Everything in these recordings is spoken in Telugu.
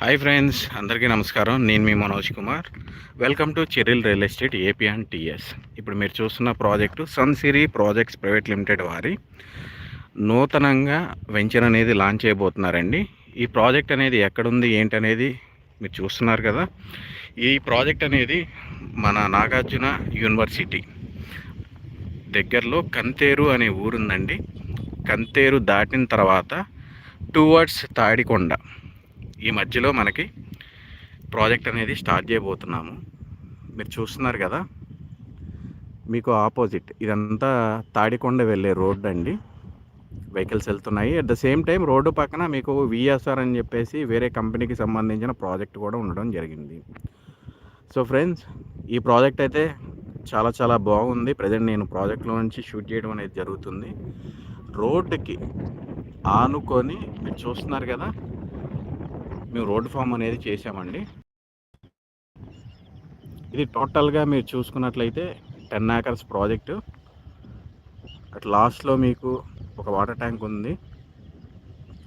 హాయ్ ఫ్రెండ్స్ అందరికీ నమస్కారం. నేను మీ Manoj Kumar. Welcome to Cheryl real estate AP and TS ఇప్పుడు మీరు చూస్తున్న project Sunsiri projects private limited వారి. నూతనంగా వెంచర్ అనేది లాంచ్ చేయబోతున్నారండి. ఈ ప్రాజెక్ట్ అనేది ఎక్కడుంది ఏంటనేది మీరు చూస్తున్నారు కదా. ఈ ప్రాజెక్ట్ అనేది మన నాగార్జున యూనివర్సిటీ దగ్గరలో కంతేరు అనే ఊరుందండి. కంతేరు దాటిన తర్వాత టువర్డ్స్ తాడికొండ. ఈ మధ్యలో మనకి ప్రాజెక్ట్ అనేది స్టార్ట్ చేయబోతున్నాము. మీరు చూస్తున్నారు కదా? మీకు ఆపోజిట్ ఇదంతా తాడికొండ వెళ్ళే రోడ్ అండి. వెహికల్స్ వెళ్తున్నాయి. At the same time road పక్కన మీకు విఎస్ఆర్ అని చెప్పేసి వేరే కంపెనీకి సంబంధించిన ప్రాజెక్ట్ కూడా ఉండడం జరిగింది. సో ఫ్రెండ్స్ ఈ ప్రాజెక్ట్ అయితే చాలా చాలా బాగుంది. ప్రజెంట్ నేను ప్రాజెక్ట్లో నుంచి షూట్ చేయడం అనేది జరుగుతుంది. రోడ్డుకి ఆనుకొని మీరు చూస్తున్నారు కదా మేము రోడ్ ఫామ్ అనేది చేసామండి ఇది టోటల్గా మీరు చూసుకున్నట్లయితే టెన్ ఏకర్స్ ప్రాజెక్టు. అట్ లాస్ట్లో మీకు ఒక వాటర్ ట్యాంక్ ఉంది.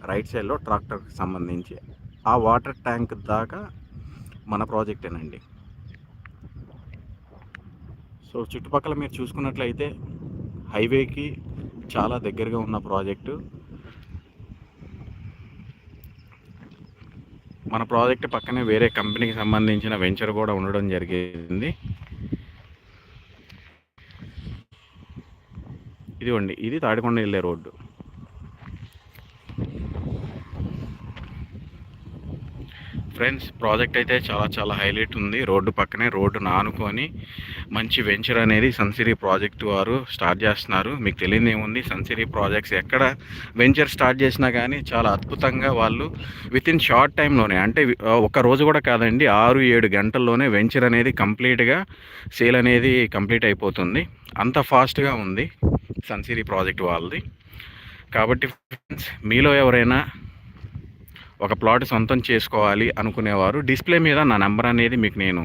రైట్ సైడ్లో ట్రాక్టర్కి సంబంధించి. ఆ వాటర్ ట్యాంక్ దాకా మన ప్రాజెక్టేనండి. సో చుట్టుపక్కల మీరు చూసుకున్నట్లయితే హైవేకి చాలా దగ్గరగా ఉన్న ప్రాజెక్టు. మన ప్రాజెక్ట్ పక్కనే వేరే కంపెనీకి సంబంధించిన వెంచర్ కూడా ఉండడం జరిగింది. ఇదిగోండి ఇది తాడికొండ వెళ్ళే రోడ్డు. ఫ్రెండ్స్ ప్రాజెక్ట్ అయితే చాలా చాలా హైలైట్ ఉంది. రోడ్డు పక్కనే రోడ్డు నానుకొని మంచి వెంచర్ అనేది సన్సిరీ ప్రాజెక్ట్ వారు స్టార్ట్ చేస్తున్నారు. మీకు తెలియదు ఏముంది సన్సిరీ ప్రాజెక్ట్స్ ఎక్కడ వెంచర్ స్టార్ట్ చేసినా కానీ చాలా అద్భుతంగా వాళ్ళు విత్ ఇన్ షార్ట్ టైంలోనే అంటే ఒక రోజు కూడా కాదండి ఆరు ఏడు గంటల్లోనే వెంచర్ అనేది కంప్లీట్గా సేల్ అనేది కంప్లీట్ అయిపోతుంది. అంత ఫాస్ట్గా ఉంది సన్సిరీ ప్రాజెక్ట్ వాళ్ళది. కాబట్టి ఫ్రెండ్స్ మీలో ఎవరైనా ఒక ప్లాట్ సొంతం చేసుకోవాలి అనుకునేవారు. డిస్ప్లే మీద నా నెంబర్ అనేది మీకు నేను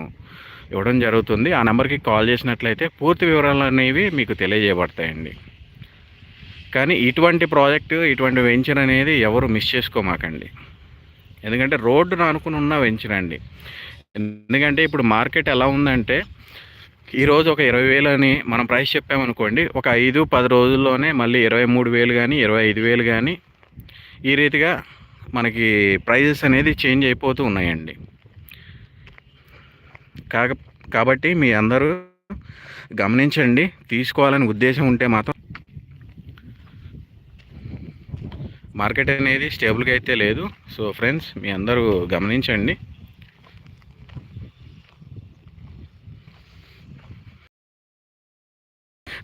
ఇవ్వడం జరుగుతుంది. ఆ నెంబర్కి కాల్ చేసినట్లయితే పూర్తి వివరాలు అనేవి మీకు తెలియజేయబడతాయండి. కానీ ఇటువంటి ప్రాజెక్టు ఇటువంటి వెంచర్ అనేది ఎవరు మిస్ చేసుకోమాకండి. ఎందుకంటే రోడ్డును అనుకుని ఉన్న వెంచర్ అండి. ఎందుకంటే ఇప్పుడు మార్కెట్ ఎలా ఉందంటే ఈరోజు ఒక ఇరవై వేలు అని మనం ప్రైస్ చెప్పామనుకోండి ఒక ఐదు పది రోజుల్లోనే మళ్ళీ ఇరవై మూడు వేలు కానీ ఇరవై ఐదు వేలు కానీ ఈ రీతిగా మనకి ప్రైజెస్ అనేది చేంజ్ అయిపోతూ ఉన్నాయండి. కాక కాబట్టి మీ అందరూ గమనించండి తీసుకోవాలని ఉద్దేశం ఉంటే మాత్రం మార్కెట్ అనేది స్టేబుల్గా అయితే లేదు. సో ఫ్రెండ్స్ మీ అందరూ గమనించండి.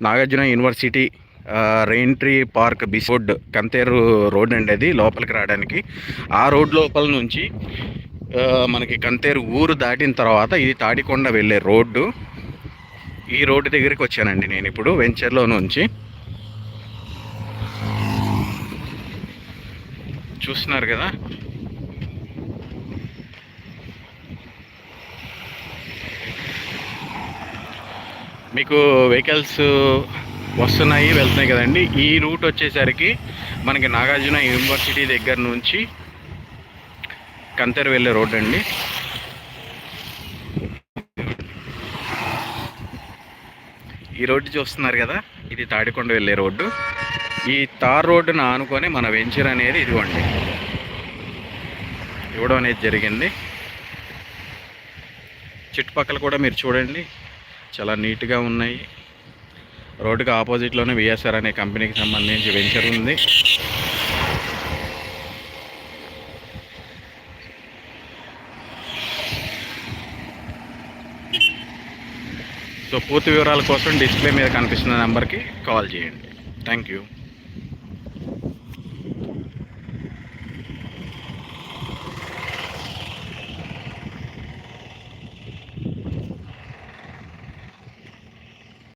Nagarjuna university rain tree park బిసోడ్ Kantheru road అండి అది లోపలికి రావడానికి. ఆ రోడ్ లోపల నుంచి మనకి కంతేరు ఊరు దాటిన తర్వాత ఇది తాడికొండ వెళ్ళే రోడ్డు. ఈ రోడ్డు దగ్గరికి వచ్చానండి నేను ఇప్పుడు వెంచర్లో నుంచి. చూస్తున్నారు కదా? మీకు వెహికల్స్ వస్తున్నాయి వెళ్తున్నాయి కదండి. ఈ రూట్ వచ్చేసరికి మనకి నాగార్జున యూనివర్సిటీ దగ్గర నుంచి కంతర్ వెళ్ళే రోడ్ అండి. ఈ రోడ్డు చూస్తున్నారు కదా ఇది తాడికొండ వెళ్ళే రోడ్డు. ఈ తార్ రోడ్డును ఆనుకొని మన వెంచర్ అనేది ఇదిగోండి. ఇవ్వడం అనేది జరిగింది. చుట్టుపక్కల కూడా మీరు చూడండి చాలా నీట్గా ఉన్నాయి. రోడ్డుకి ఆపోజిట్లోనే విఎస్ఆర్ అనే కంపెనీకి సంబంధించి వెంచర్ ఉంది. సో పూర్తి వివరాల కోసం డిస్ప్లే మీద కనిపిస్తున్న నెంబర్కి కాల్ చేయండి. Thank you